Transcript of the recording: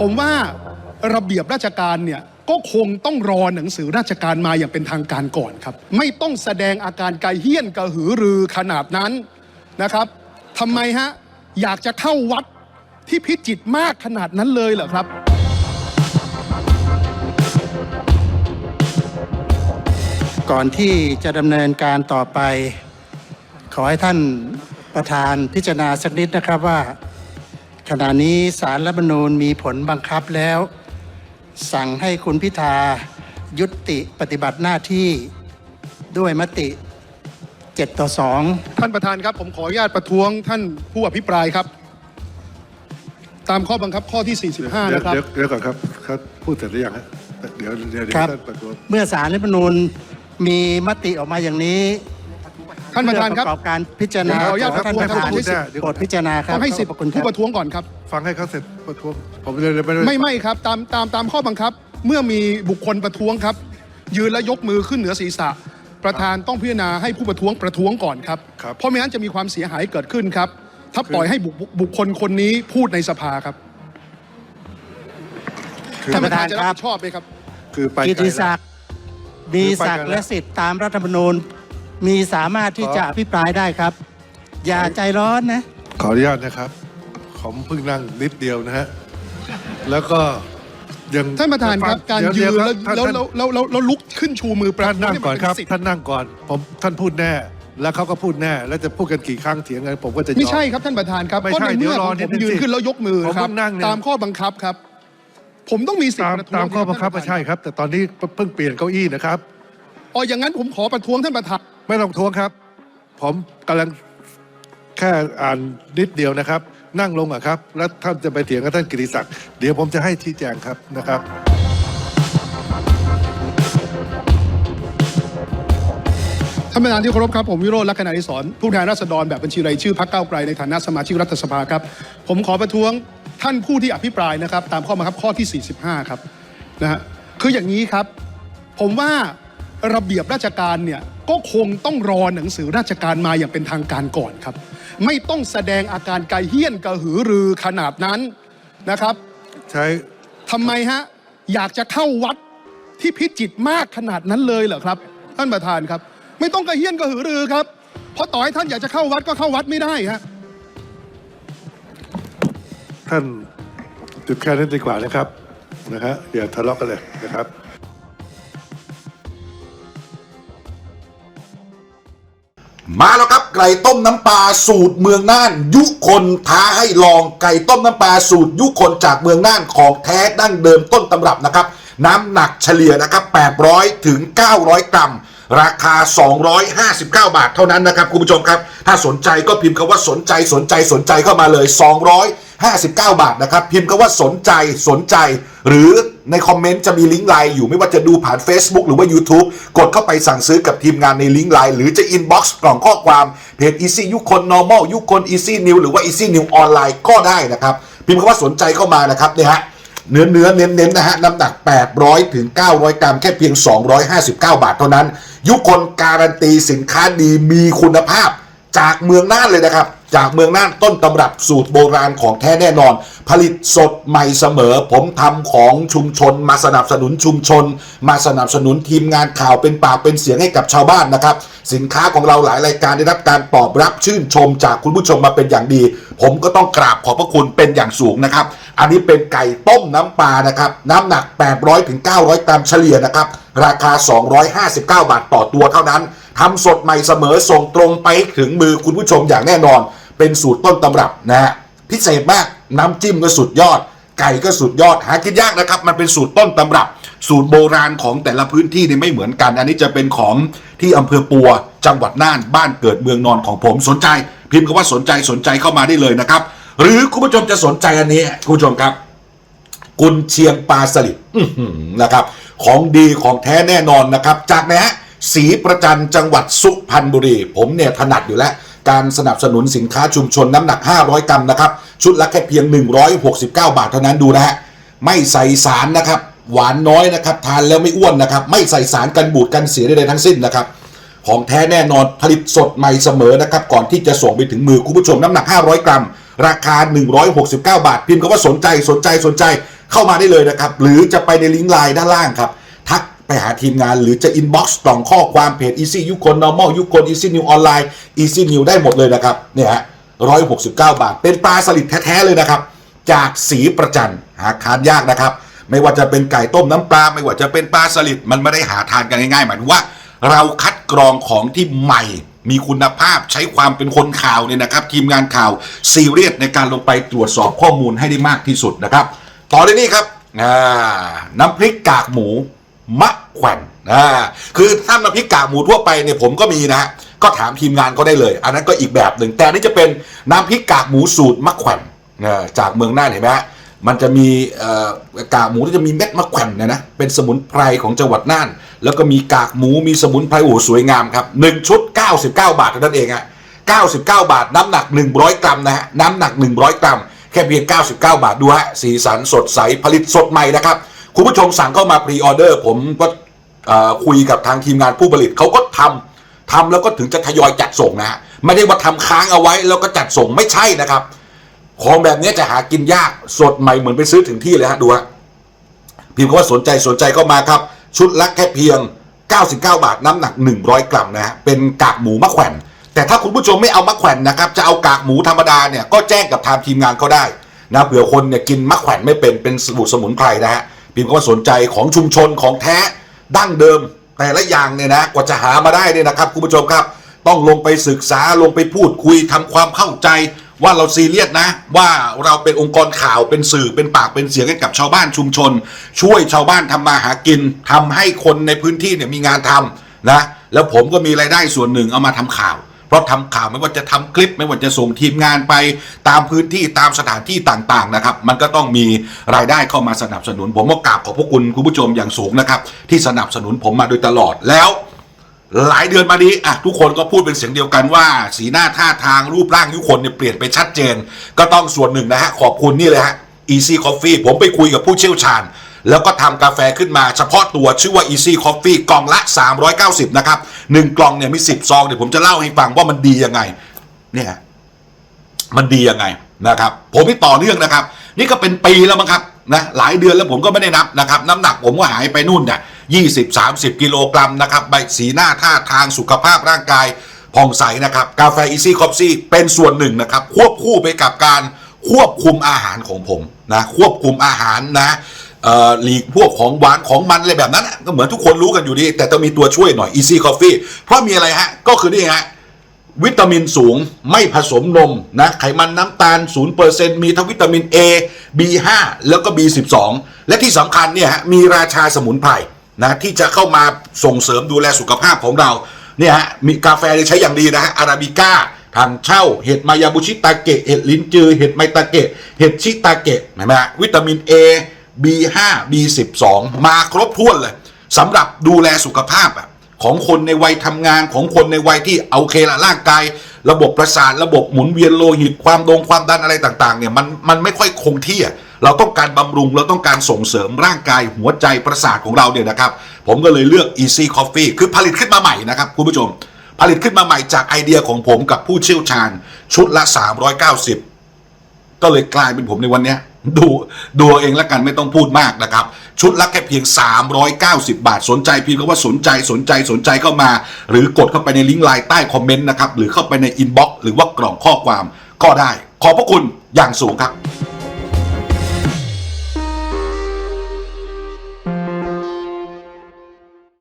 ผมว่าระเบียบราชการเนี่ยก็คงต้องรอหนังสือราชการมาอย่างเป็นทางการก่อนครับ ไม่ต้องแสดงอาการไกลเฮี้ยนกระหือรือขนาดนั้นนะครับทำไมฮะอยากจะเข้าวัดที่พิจิตมากขนาดนั้นเลยเหรอครับก่อนที่จะดำเนินการต่อไป ขอให้ท่านประธานพิจารณาสักนิดนะครับว่า ขณะนี้สารรัฐธรรมนูญมีผลบังคับแล้ว สั่งให้คุณพิธายุติปฏิบัติหน้าที่ด้วยมติ 7 ต่อ 2 ท่านประธานครับ ผมขออนุญาตประท้วงท่านผู้อภิปรายครับ ตามข้อบังคับข้อที่ 45เดี๋ยวนะครับ เดี๋ยวเดี๋ยวก่อนครับเขาพูดเสร็จหรือยังฮะเดี๋ยวเดี๋ยวเดี๋ยวครับ ท่านประท้วง เมื่อสารรัฐธรรมนูญมีมติออกมาอย่างนี้ ท่านประธานครับเพื่อประกอบการพิจารณาขออนุญาตขท่านประธานประท้วงโปรดพิจารณาครับต้องให้สิทธิ์ขอบคุณครัผู้บประท้วงก่อนครับ ฟังให้เขาเสร็จประท้วงผมเลยไม่ได้ไม่ไม่ครับตามตามตามข้อบังคับ เมื่อมีบุคคลประท้วงครับ ยืนและยกมือขึ้นเหนือศีรษะ ประธานต้องพิจารณาให้ผู้ประท้วงประท้วงก่อนครับ เพราะไม่งั้นจะมีความเสียหายเกิดขึ้นครับ ถ้าปล่อยให้บุคบุคคลคนนี้พูดในสภาครับท่านประธานจะครัรับบผิดชอบไหมครับ คือไปกิไกลติแล้ว ศักดิ์มีศักดิ์และสิทธิ์ตามรัฐธรรมนูญ มีสามารถที่จะอภิปรายได้ครับ อย่าใจร้อนนะ ขออนุญาตนะครับ ผมเพิ่งนั่งนิดเดียวนะฮะ แล้วก็ยังท่านประธานครับ การเดี๋ยืวนแล้วท่านแล้วท่านแล้วแล้วแล้วแล้วลุกขึ้นชูมือประท่านท้วงนั่งเยก่อนมัครับเป็สิทธิ์ท่านนั่งก่อน ผมท่านพูดแน่ แล้วเขาก็พูดแน่ แล้วจะพูดกันกี่ครั้งเถียงกันผมก็จะยอไม่ใช่ครับท่านประธานครับไม่เพราะใช่ในเมื่อเดี๋ยวรอผมนิดนึงยืนสิขึ้นแล้วยกมือผมครัเพิ่งนั่งเนี่ยตามข้อบังคับครับ ผมต้องมีสิทธิ์ตามประท้วงตามข้อบังคับท่านไม่ใช่ครับ แต่ตอนนี้เพิ่งเปลี่ยนเก้าอี้นะครับอ๋ออย่างนั้นผมขอประท้วงท่านประธาน ไม่ต้องท้วงครับ ผมกำลังแค่อ่านนิดเดียวนะครับ นั่งลงอะครับ แล้วท่านจะไปเถียงกับท่านกิติศักดิ์เดี๋ยวผมจะให้ชี้แจงครับนะครับ ท่านประธานที่เคารพครับผมวิโรจน์ลักษณะนิสรผู้แทนราษฎรแบบบัญชีรายชื่อพรรคก้าวไกลในฐานะสมาชิกรัฐสภาครับ ผมขอประท้วงท่านผู้ที่อภิปรายนะครับ ตามข้อบังคับข้อที่ 45 ครับนะฮะคืออย่างนี้ครับ ผมว่า ระเบียบราชการเนี่ยก็คงต้องรอหนังสือราชการมาอย่างเป็นทางการก่อนครับ ไม่ต้องแสดงอาการไกลเฮี้ยนกระหือรือขนาดนั้นนะครับใช้ทำไมฮะอยากจะเข้าวัดที่พิจิตรมากขนาดนั้นเลยเหรอครับ ท่านประธานครับ ไม่ต้องกระเฮี้ยนกระหือรือครับ เพราะต่อให้ท่านอยากจะเข้าวัดก็เข้าวัดไม่ได้ฮะท่านจุดแค่นั้นดีกว่านะครับนะฮะอย่าทะเลาะกันเลยนะครับ มาแล้วครับไก่ต้มน้ำปลาสูตรเมืองน่าน ยุคนท้าให้ลองไก่ต้มน้ำปลาสูตรยุคนจากเมืองน่านของแท้ดั้งเดิมต้นตำรับนะครับ น้ำหนักเฉลี่ยนะครับ 800 ถึง 900 กรัม ราคา 259 บาทเท่านั้นนะครับคุณผู้ชมครับ ถ้าสนใจก็พิมพ์คำว่าสนใจสนใจสนใจเข้ามาเลย 259 บาทนะครับ พิมพ์คำว่าสนใจสนใจ หรือในคอมเมนต์จะมีลิงก์ไลน์อยู่ไม่ว่าจะดูผ่าน Facebook หรือว่า YouTube กดเข้าไปสั่งซื้อกับทีมงานในลิงก์ไลน์หรือจะ inbox กล่องข้อความเพจ Easy ยุคน normal ยุคน Easy New หรือว่า Easy New ออนไลน์ก็ได้นะครับ พิมพ์คำว่าสนใจเข้ามานะครับเนี่ยฮะ เนื้อเนื้อเน้นเน้นนะฮะน้ำหนัก 800ถึง900 กรัม แค่เพียง 259 บาทเท่านั้น ยุคนการันตีสินค้าดีมีคุณภาพ จากเมืองน่านเลยนะครับ จากเมืองน่านต้นตำรับสูตรโบราณของแท้แน่นอน ผลิตสดใหม่เสมอ ผมทำของชุมชน มาสนับสนุนชุมชน มาสนับสนุนทีมงานข่าวเป็นปากเป็นเสียงให้กับชาวบ้านนะครับ สินค้าของเราหลายรายการได้รับการตอบรับชื่นชมจากคุณผู้ชมมาเป็นอย่างดี ผมก็ต้องกราบขอบพระคุณเป็นอย่างสูงนะครับ อันนี้เป็นไก่ต้มน้ำปลานะครับ น้ำหนัก 800ถึง900 กรัมเฉลี่ยนะครับ ราคา 259 บาทต่อตัวเท่านั้น ทำสดใหม่เสมอส่งตรงไปถึงมือคุณผู้ชมอย่างแน่นอน เป็นสูตรต้นตำรับนะฮะพิเศษมากน้ำจิ้มก็สุดยอด ไก่ก็สุดยอดหากินยากนะครับ มันเป็นสูตรต้นตำรับ สูตรโบราณของแต่ละพื้นที่เนี่ยไม่เหมือนกัน อันนี้จะเป็นของที่อำเภอปัว จังหวัดน่านบ้านเกิดเมืองนอนของผมสนใจ พิมพ์คำว่าสนใจสนใจเข้ามาได้เลยนะครับ หรือคุณผู้ชมจะสนใจอันนี้คุณผู้ชมครับ กุนเชียงปลาสลิดนะครับ ของดีของแท้แน่นอนนะครับ จากนฮะ ศรีประจันจังหวัดสุพรรณบุรี ผมเนี่ยถนัดอยู่แล้ว การสนับสนุนสินค้าชุมชนน้ำหนัก 500 กรัมนะครับ ชุดละแค่เพียง 169 บาทเท่านั้นดูนะฮะไม่ใส่สารนะครับ หวานน้อยนะครับ ทานแล้วไม่อ้วนนะครับ ไม่ใส่สารกันบูดกันเสียใดๆทั้งสิ้นนะครับของแท้แน่นอนผลิตสดใหม่เสมอนะครับ ก่อนที่จะส่งไปถึงมือคุณผู้ชมน้ำหนัก 500 กรัม ราคา 169 บาท พิมพ์คำว่าสนใจสนใจสนใจเข้ามาได้เลยนะครับ หรือจะไปในลิงก์ไลน์ด้านล่างครับ หาทีมงาน หรือจะอินบ็อกซ์กล่องข้อความเพจ Easy ยุคน normal ยุคน Easy New ออนไลน์ Easy New ได้หมดเลยนะครับเนี่ยฮะ169บาท เป็นปลาสลิดแท้ๆเลยนะครับ จากสีประจันหาทานยากนะครับ ไม่ว่าจะเป็นไก่ต้มน้ำปลาไม่ว่าจะเป็นปลาสลิดมันไม่ได้หาทานกันง่ายๆหมายถึงว่า เราคัดกรองของที่ใหม่มีคุณภาพใช้ความเป็นคนข่าวเนี่ยนะครับ ทีมงานข่าวซีเรียสในการลงไปตรวจสอบข้อมูลให้ได้มากที่สุดนะครับ ต่อเลยนี่ครับน้ำพริกกากหมู มะแขวนอ่าคือถ้าน้ำพริกกากหมูทั่วไปเนี่ยผมก็มีนะฮะก็ถามทีมงานเขาได้เลย อันนั้นก็อีกแบบหนึ่งแต่นี่จะเป็นน้ำพริกกากหมูสูตรมะแขวนอ่าจากเมืองน่านเห็นไหมฮะมันจะมีเอ่อกากหมูที่จะมีเม็ดมะแขวนเนยนะเป็นสมุนไพรของจังหวัดน่าน แล้วก็มีกากหมูมีสมุนไพรโอ้สวยงามครับหนึ่งชุด 99 บาทเท่านั้นเองฮะ99 บาท น้ำหนัก 100 กรัมนะฮะน้ำหนัก 100 กรัม แค่เพียง 99 บาทดูฮะสีสันสดใสผลิตสดใหม่นะครับ คุณผู้ชมสั่งเข้ามาพรีออเดอร์ผมก็คุยกับทางทีมงานผู้ผลิตเขาก็ทำทำแล้วก็ถึงจะทยอยจัดส่งนะฮะไม่ได้ว่าทำค้างเอาไว้แล้วก็จัดส่งไม่ใช่นะครับ ของแบบนี้จะหากินยากสดใหม่เหมือนไปซื้อถึงที่เลยฮะดูฮะพิมพ์คำว่าสนใจสนใจเข้ามาครับ ชุดละแค่เพียง 99 บาทน้ำหนัก 100 กรัมนะฮะเป็นกากหมูมะแขวนแต่ถ้าคุณผู้ชมไม่เอามะแขวนนะครับจะเอากากหมูธรรมดาเนี่ยก็แจ้งกับทางทีมงานเขาได้นะเผื่อคนเนี่ยกินมะแขวนไม่เป็นเป็นสมุนไพรนะฮะ พิมพ์คำว่าสนใจของชุมชนของแท้ดั้งเดิม แต่ละอย่างเนี่ยนะกว่าจะหามาได้เนี่ยนะครับคุณผู้ชมครับ ต้องลงไปศึกษาลงไปพูดคุยทำความเข้าใจว่าเราซีเรียสนะ ว่าเราเป็นองค์กรข่าวเป็นสื่อเป็นปากเป็นเสียงให้กับชาวบ้านชุมชน ช่วยชาวบ้านทำมาหากินทำให้คนในพื้นที่เนี่ยมีงานทำนะแล้วผมก็มีรายได้ส่วนหนึ่งเอามาทำข่าว ราะทำข่าวไม่ว่าจะทำคลิป ไม่ว่าจะส่งทีมงานไปตามพื้นที่ตามสถานที่ต่างๆนะครับ มันก็ต้องมีรายได้เข้ามาสนับสนุน ผมก็กราบขอบพระคุณคุณผู้ชมอย่างสูงนะครับ ที่สนับสนุนผมมาโดยตลอดแล้วหลายเดือนมานี้อะทุกคนก็พูดเป็นเสียงเดียวกันว่า สีหน้าท่าทางรูปร่างทุกคนเนี่ยเปลี่ยนไปชัดเจน ก็ต้องส่วนหนึ่งนะฮะขอบคุณนี่เลยฮะ Easy Coffee ผมไปคุยกับผู้เชี่ยวชาญ แล้วก็ทำกาแฟขึ้นมาเฉพาะตัวชื่อว่า Easy Coffee กล่องละ 390 นะครับหนึ่งกล่องเนี่ยมี 10 ซองเดี๋ยวผมจะเล่าให้ฟังว่ามันดียังไงเนี่ยมันดียังไงนะครับ ผมไม่ต่อเนื่องนะครับ นี่ก็เป็นปีแล้วมั้งครับนะหลายเดือนแล้วผมก็ไม่ได้นับนะครับ น้ำหนักผมก็หายไปนู่นเนี่ยยี่สิบสามสิบกิโลกรัมนะครับใบสีหน้าท่าทางสุขภาพร่างกายผ่องใสนะครับ กาแฟอีซี่คอฟซี่เป็นส่วนหนึ่งนะครับ ควบคู่ไปกับการควบคุมอาหารของผมนะควบคุมอาหารนะ หลีกพวกของหวานของมันอะไรแบบนั้นนะก็เหมือนทุกคนรู้กันอยู่ดี แต่ต้องมีตัวช่วยหน่อย Easy Coffee เพราะมีอะไรฮะ ก็คือนี่ฮะ วิตามินสูงไม่ผสมนมนะไขมันน้ำตาล 0%มีทั้งวิตามิน A B5 แล้วก็ B12 และที่สำคัญเนี่ยฮะมีราชาสมุนไพรนะที่จะเข้ามาส่งเสริมดูแลสุขภาพของเราเนี่ยฮะมีกาแฟใช้อย่างดีนะฮะอาราบิก้าทางเช่า เห็ดมายาบุชิตาเกะเห็ดลิ้นจือ เห็ดไมตาเกะ เห็ดชิตาเกะเห็นไหมฮะวิตามิน A B5 B12 มาครบถ้วนเลยสำหรับดูแลสุขภาพอะของคนในวัยทำงานของคนในวัยที่เอาเคละร่างกาย ระบบประสาทระบบหมุนเวียนโลหิตความดงความดันอะไรต่างๆเนี่ยมันมันไม่ค่อยคงที่อะเราต้องการบำรุงเราต้องการส่งเสริมร่างกายหัวใจประสาทของเราเนี่ยนะครับ ผมก็เลยเลือก Easy Coffee คือผลิตขึ้นมาใหม่นะครับคุณผู้ชม ผลิตขึ้นมาใหม่จากไอเดียของผมกับผู้เชี่ยวชาญ ชุดละ 390 ก็เลยกลายเป็นผมในวันเนี้ย ดูดูเองแล้วกันไม่ต้องพูดมากนะครับ ชุดละแค่เพียง 390 บาทสนใจพิมพ์คำว่าสนใจสนใจสนใจเข้ามา หรือกดเข้าไปในลิงก์ไลน์ใต้คอมเมนต์นะครับ หรือเข้าไปในอินบ็อกซ์หรือว่ากล่องข้อความก็ได้ ขอบพระคุณอย่างสูงครับ